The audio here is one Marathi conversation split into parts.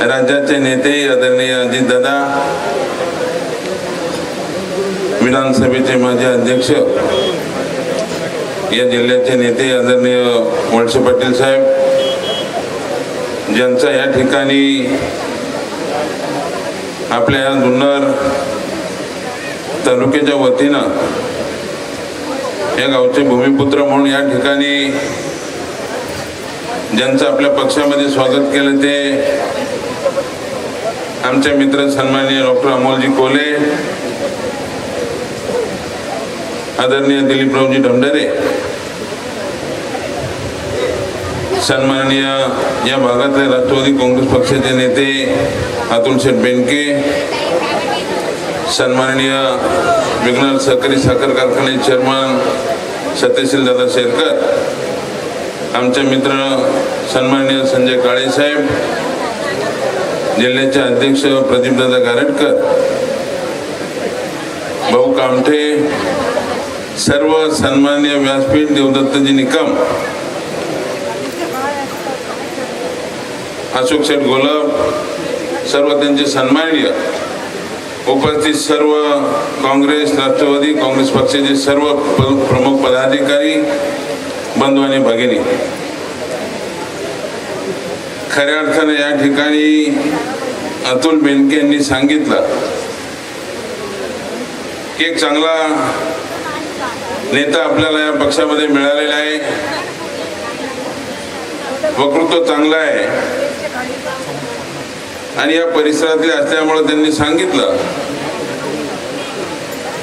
राज्याचे नेते आदरणीय अजितदादा विधानसभेचे माजी अध्यक्ष या जिल्ह्याचे नेते आदरणीय वळसे पाटील साहेब ज्यांचा या ठिकाणी आपल्या या जुन्नर तालुक्याच्या वतीनं या गावचे भूमिपुत्र म्हणून या ठिकाणी ज्यांचं आपल्या पक्षामध्ये स्वागत केलं ते आमचे मित्र सन्माननीय डॉक्टर अमोलजी कोले आदरणीय दिलीपरावजी ढमढरे सन्माननीय या भागातले राष्ट्रवादी काँग्रेस पक्षाचे नेते अतुल शेठ बेनके सन्माननीय विघ्नर सहकारी साखर कारखाने चेअरमन सत्यशील दादा शेरकर आमचे मित्र सन्माननीय संजय काळे साहेब जिल्ह्याचे अध्यक्ष प्रदीपदादा गारटकर भाऊ कामठे सर्व सन्मान्य व्यासपीठ देवदत्तजी निकम अशोक शेठ गोलब सर्व त्यांचे सन्मान्य उपस्थित सर्व काँग्रेस राष्ट्रवादी काँग्रेस पक्षाचे सर्व प्रमुख पदाधिकारी बंधू आणि भगिनी. खऱ्या अर्थाने या ठिकाणी अतुल बेनके यांनी सांगितलं की एक चांगला नेता आपल्याला या पक्षामध्ये मिळालेला आहे. वक्तृत्व चांगलं आहे. आणि या परिसरातले असल्यामुळे त्यांनी सांगितलं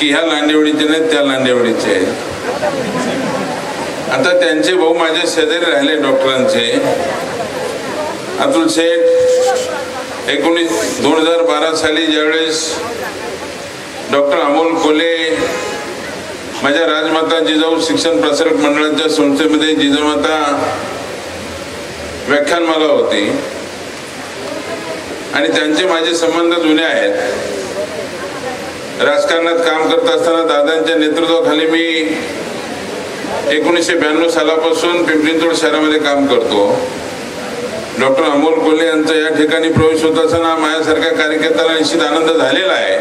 की ह्या लांडेवडीचे नाहीत त्या लांडेवडीचे आहेत. आता त्यांचे भाऊ माझ्या शेजारी राहिले डॉक्टरांचे. अतुल शेठ एकोणीस दोन हजार बारा साली ज्यावेळेस डॉक्टर अमोल कोले माझ्या राजमाता जिजाऊ शिक्षण प्रसारक मंडळाच्या संस्थेमध्ये जिजामाता व्याख्यानमाला होती. आणि त्यांचे माझे संबंध जुने आहेत. राजकारणात काम करत असताना दादांच्या नेतृत्वाखाली मी एकोणीसशे ब्याण्णव सालापासून पिंपरी चिंचवड शहरामध्ये काम करतो. डॉक्टर अमोल कोल्हे यांचा या ठिकाणी प्रवेश होत असताना माझ्यासारख्या कार्यकर्त्याला निश्चित आनंद झालेला आहे.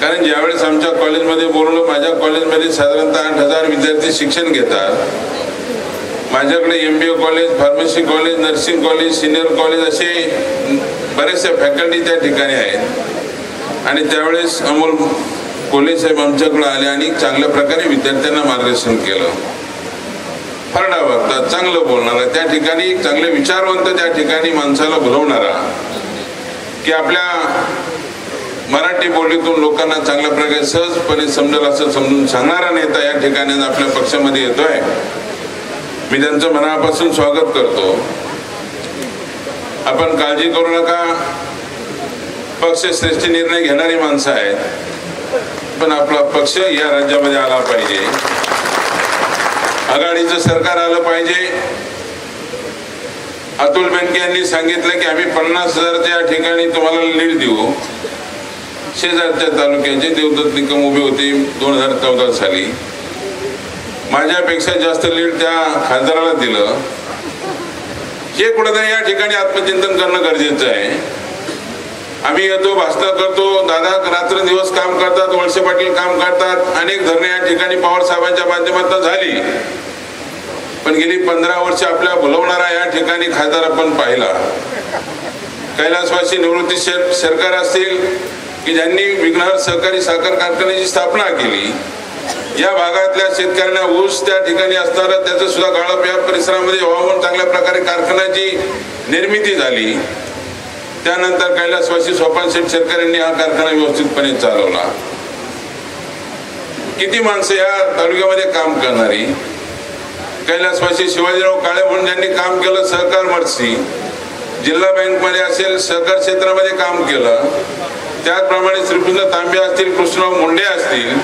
कारण ज्यावेळेस आमच्या कॉलेजमध्ये बोललो माझ्या कॉलेजमध्ये साधारणतः आठ हजार विद्यार्थी शिक्षण घेतात. माझ्याकडे M B A college pharmacy college nursing college senior college असे बरेचशा फॅकल्टी त्या ठिकाणी आहेत. आणि त्यावेळेस अमोल कोल्हे साहेब आमच्याकडे आले आणि चांगल्या प्रकारे विद्यार्थ्यांना मार्गदर्शन केलं. फरडा बघतात चांगलं बोलणारा त्या ठिकाणी चांगले विचारवंत त्या ठिकाणी माणसाला भुलवणारा की आपल्या मराठी बोलीतून लोकांना चांगल्या प्रकारे सहजपणे समजेल असं समजून सांगणारा नेता या ठिकाणी आपल्या पक्षामध्ये येतोय. मी त्यांचं मनापासून स्वागत करतो. आपण काळजी करू नका. पक्ष श्रेष्ठ निर्णय घेणारी माणसं आहेत. पण आपला पक्ष या राज्यामध्ये आला पाहिजे. आघाडीचं सरकार आलं पाहिजे. अतुल बेनके यांनी सांगितलं की आम्ही पन्नास हजारच्या ठिकाणी तुम्हाला लीड देऊ. शेजारच्या तालुक्यांचे देवदत्त निकम उभे होते दोन हजार चौदा साली. माझ्यापेक्षा जास्त लीड त्या खासदाराला दिलं. हे कुठेतरी या ठिकाणी आत्मचिंतन करणं गरजेचं आहे. आम्ही येतो भाषण करतो दादा रात्र दिवस काम करतात वळसे पाटील काम करतात अनेक धरणे या ठिकाणी पवार साहेबांच्या माध्यमातून झाली. पण गेली पंधरा वर्ष आपल्या बोलवणारा या ठिकाणी खासदार आपण पाहिला. कैलासवासी निवृत्ती सरकार असतील की ज्यांनी विघ्नहर सहकारी साखर कारखान्याची स्थापना केली या भागातल्या शेतकऱ्यांना ऊस त्या ठिकाणी असताना त्याचं सुद्धा गाळप या परिसरामध्ये हवामान चांगल्या प्रकारे कारखान्याची निर्मिती झाली. त्यानंतर कैलासवासी सोपान शेठ शेतकऱ्यांनी यांनी हा कारखाना व्यवस्थितपणे चालवला. किती माणसं या तालुक्यामध्ये काम करणारी? कैलासवासी शिवाजीराव काळे म्हणून ज्यांनी काम केलं सहकार मर्सी जिल्हा बँकमध्ये असेल सहकार क्षेत्रामध्ये काम केलं. त्याचप्रमाणे श्रीकृष्ण तांबे असतील कृष्णराव मुंडे असतील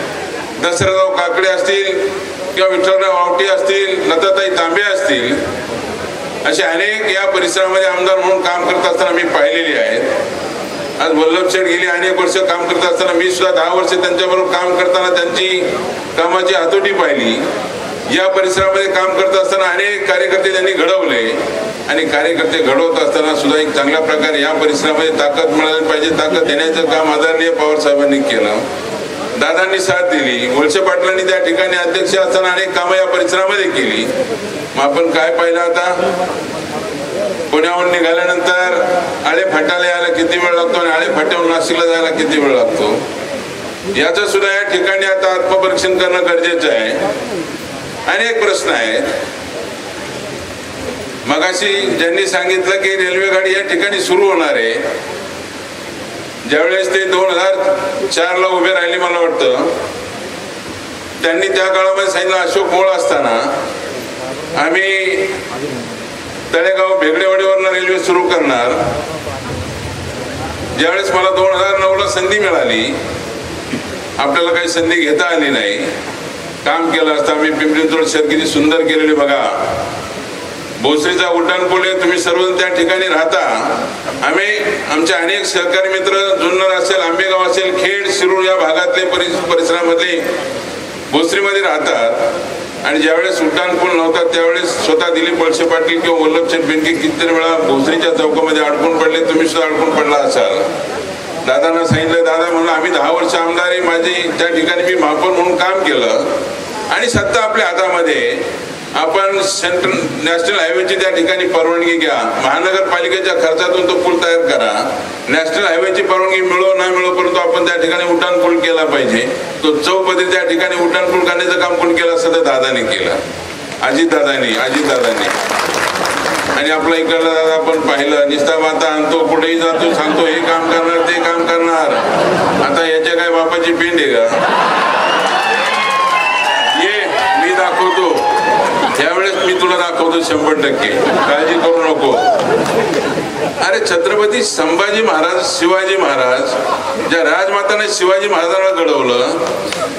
दशरथराव काकडे असतील किंवा विठ्ठलराव आवटे असतील लताताई तांबे असतील असे अनेक या परिसरामध्ये आमदार म्हणून काम करत असताना मी पाहिलेली आहेत आज वल्लभ शेठ गेली अनेक वर्ष काम करत असताना मी सुद्धा दहा वर्ष त्यांच्याबरोबर काम करताना त्यांची कामाची हातोटी पाहिली. या परिसरामध्ये काम करत असताना अनेक कार्यकर्ते त्यांनी घडवले आणि कार्यकर्ते घडवत असताना सुद्धा एक चांगल्या प्रकारे या परिसरामध्ये ताकद मिळाली पाहिजे ताकद देण्याचं काम आदरणीय पवार साहेबांनी केलं. दादांनी साथ दिली वळसे पाटलांनी त्या ठिकाणी अध्यक्ष असताना अनेक कामं या परिसरामध्ये केली. मग आपण काय पाहिलं आता? पुण्याहून निघाल्यानंतर आळे फाट्याला यायला किती वेळ लागतो आणि आळे फाट्याहून नाशिकला जायला किती वेळ लागतो? याचं सुद्धा या ठिकाणी आता आत्मपरीक्षण करणं गरजेचं आहे. अनेक प्रश्न आहेत मगाशी ज्यांनी सांगितलं की रेल्वे गाडी या ठिकाणी सुरू होणार आहे ज्यावेळेस ते दोन हजार चारला उभे राहिले मला वाटतं त्यांनी त्या काळामध्ये सांगितलं अशोक मोळ असताना आम्ही तळेगाव भेगडेवाडीवरनं रेल्वे सुरू करणार. ज्यावेळेस मला दोन हजार नऊला संधी मिळाली आपल्याला काही संधी घेता आली नाही. काम केलं असतं आम्ही पिंपरी चिंचवड शहर सुंदर केलेली बघा. भोसरीचा उड्डाण पूल आहे तुम्ही सर्वजण त्या ठिकाणी राहता. आम्ही आमचे अनेक सहकारी मित्र जुन्नर असेल आंबेगाव असेल खेड शिरूर या भागातले परिसरामधले भोसरीमध्ये राहतात. आणि ज्यावेळेस उड्डाण पूल नव्हता त्यावेळेस स्वतः दिलीप वळसे पाटील किंवा वल्लभचंद बेनके कितीतरी वेळा भोसरीच्या चौकामध्ये अडकून पडले. तुम्ही सुद्धा अडकून पडला असाल. दादांना सांगितलं दादा म्हणून आम्ही दहा वर्ष आमदार आहे. माझी त्या ठिकाणी मी महापौर म्हणून काम केलं. आणि सत्ता आपल्या हातामध्ये. आपण सेंट्रल नॅशनल हायवेची त्या ठिकाणी परवानगी घ्या. महानगरपालिकेच्या खर्चातून तो पूल तयार करा. नॅशनल हायवेची परवानगी मिळो ना मिळो परंतु आपण त्या ठिकाणी उड्डाण पूल केला पाहिजे. तो चौपदी त्या ठिकाणी उड्डाण पूल करण्याचं काम कोण केलं? असतं तर दादाने केलं. अजितदादांनी अजितदादांनी. आणि आपला इकडला दादा आपण पाहिलं. निस्ता माता आणतो कुठेही जातो सांगतो हे काम करणार ते काम करणार. आता याच्या काय बापाची पिंड आहे का ये मी दाखवतो त्यावेळेस मी तुला दाखवतो शंभर टक्के. काळजी करू नको. अरे छत्रपती संभाजी महाराज शिवाजी महाराज ज्या राजमाताने शिवाजी महाराजांना घडवलं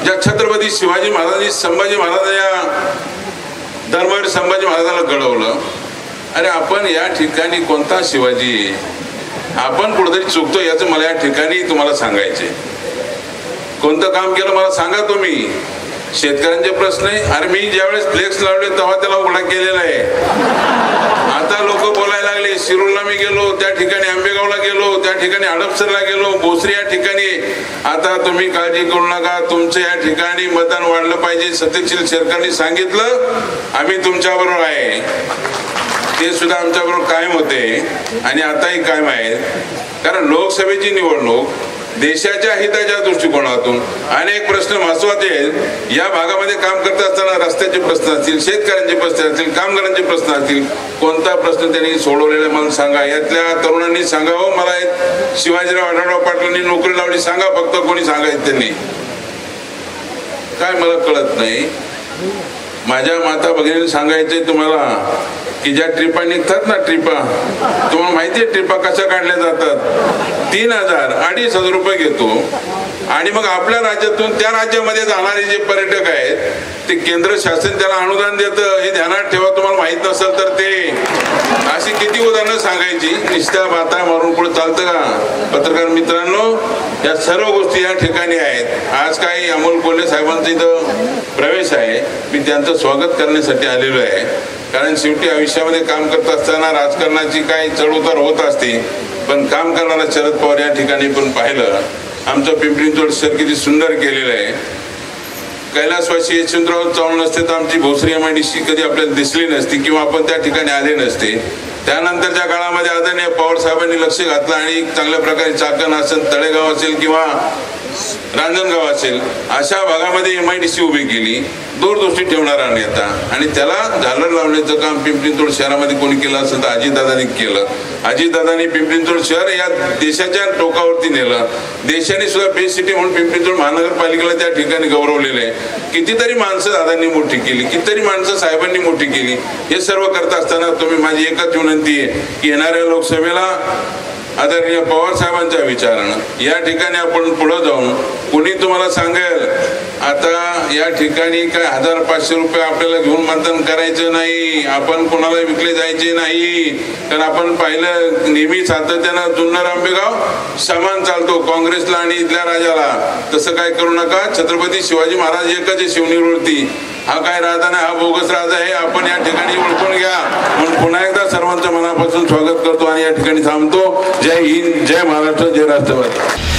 ज्या छत्रपती शिवाजी महाराजांनी संभाजी महाराज या धर्मवीर संभाजी महाराजांना घडवलं अरे आपण या ठिकाणी कोणता शिवाजी? आपण कुठेतरी चुकतो याचं मला या ठिकाणी तुम्हाला सांगायचे कोणतं काम केलं मला सांगा तुम्ही. शेतकऱ्यांचे प्रश्न आहे. अरे मी ज्यावेळेस फ्लेक्स लावले तेव्हा त्याला उघडा केलेला आहे. आता लोक बोलायला लागले शिरूरला मी गेलो त्या ठिकाणी आंबेगावला गेलो त्या ठिकाणी हडपसरला गेलो भोसरी या ठिकाणी आता तुम्ही काळजी करू नका तुमचं या ठिकाणी मतदान वाढलं पाहिजे सत्यशील शेरकरांनी सांगितलं आम्ही तुमच्याबरोबर आहे. ते सुद्धा आमच्याबरोबर कायम होते आणि आताही कायम आहेत. कारण लोकसभेची निवडणूक देशाच्या हिताच्या दृष्टिकोनातून अनेक प्रश्न महत्त्वाचे आहेत. या भागामध्ये काम करत असताना रस्त्याचे प्रश्न असतील शेतकऱ्यांचे प्रश्न असतील कामगारांचे प्रश्न असतील कोणता प्रश्न त्यांनी सोडवलेला मला सांगा. यातल्या तरुणांनी सांगावं हो, मला शिवाजीराव आढळराव पाटलांनी नोकरी लावली सांगा फक्त कोणी सांगायचं त्यांनी. काय मला कळत नाही. माझ्या माता भगिनीने सांगायचंय तुम्हाला. की ज्या ट्रिपा निघतात ना ट्रिपा तुम्हाला माहिती आहे ट्रिपा कशा काढल्या जातात? तीन हजार अडीच हजार रुपये घेतो. आणि मग आपल्या राज्यातून त्या राज्यामध्ये जाणारे जे पर्यटक आहेत ते केंद्र शासन त्याला अनुदान देतं हे ध्यानात ठेवा तुम्हाला माहीत नसेल तर ते. अशी किती उदाहरणं सांगायची? निष्ठा बाता मारून पुढे चालतं का? पत्रकार मित्रांनो या सर्व गोष्टी या ठिकाणी आहेत. आज काही अमोल कोल्हे साहेबांचा इथं प्रवेश आहे. मी त्यांचं स्वागत करण्यासाठी आलेलो आहे. कारण शेवटी आयुष्यामध्ये काम करत असताना राजकारणाची काही चढउतार होत असते पण काम करणारा शरद पवार या ठिकाणी पण पाहिलं. आमचं पिंपरी चिंचवड शहर किती सुंदर केलेलं आहे. कैलासवासी यशवंतराव चव्हाण नसते तर आमची Bhosari M I D C कधी आपल्याला दिसली नसती किंवा आपण त्या ठिकाणी आले नसते. त्यानंतरच्या काळामध्ये आदरणीय पवार साहेबांनी लक्ष घातलं आणि चांगल्या प्रकारे चाकण असेल तळेगाव असेल किंवा रांजणगाव असेल अशा भागामध्ये एम आय डी सी उभी केली. दूरदृष्टी ठेवणारा नेता आणि त्याला झालर लावण्याचं काम पिंपरी चिंचवड शहरामध्ये कोणी केलं असेल तर अजितदादांनी केलं. अजितदादांनी पिंपरी चिंचवड शहर या देशाच्या टोकावरती नेलं. देशाने सुद्धा बेस्ट सिटी म्हणून पिंपरी चिंचवड महानगरपालिकेला त्या ठिकाणी गौरवलेलं आहे. कितीतरी माणसं दादांनी मोठी केली. कितीतरी माणसं साहेबांनी मोठी केली. हे सर्व करत असताना तुम्ही माझी एकच विनंती आहे की येणाऱ्या लोकसभेला आदरणीय पवार साहेबांच्या विचारानं या ठिकाणी आपण पुढे जाऊन कुणी तुम्हाला सांगेल आता या ठिकाणी काय हजार पाचशे रुपये आपल्याला घेऊन मतदान करायचं नाही आपण कोणाला विकले जायचे नाही. कारण आपण पाहिलं नेहमी सातत्यानं जुन्नर आंबेगाव समान चालतो काँग्रेसला आणि इथल्या राजाला. तसं काय करू नका छत्रपती शिवाजी महाराज एकच आहे शिवनेरीवरती हा काय राजा नाही. हा बोगस राजा आहे. आपण या ठिकाणी ओळखून घ्या. म्हणून पुन्हा एकदा सर्वांचं मनापासून स्वागत करतो आणि या ठिकाणी थांबतो. जय हिंद जय महाराष्ट्र जय राष्ट्रवादी.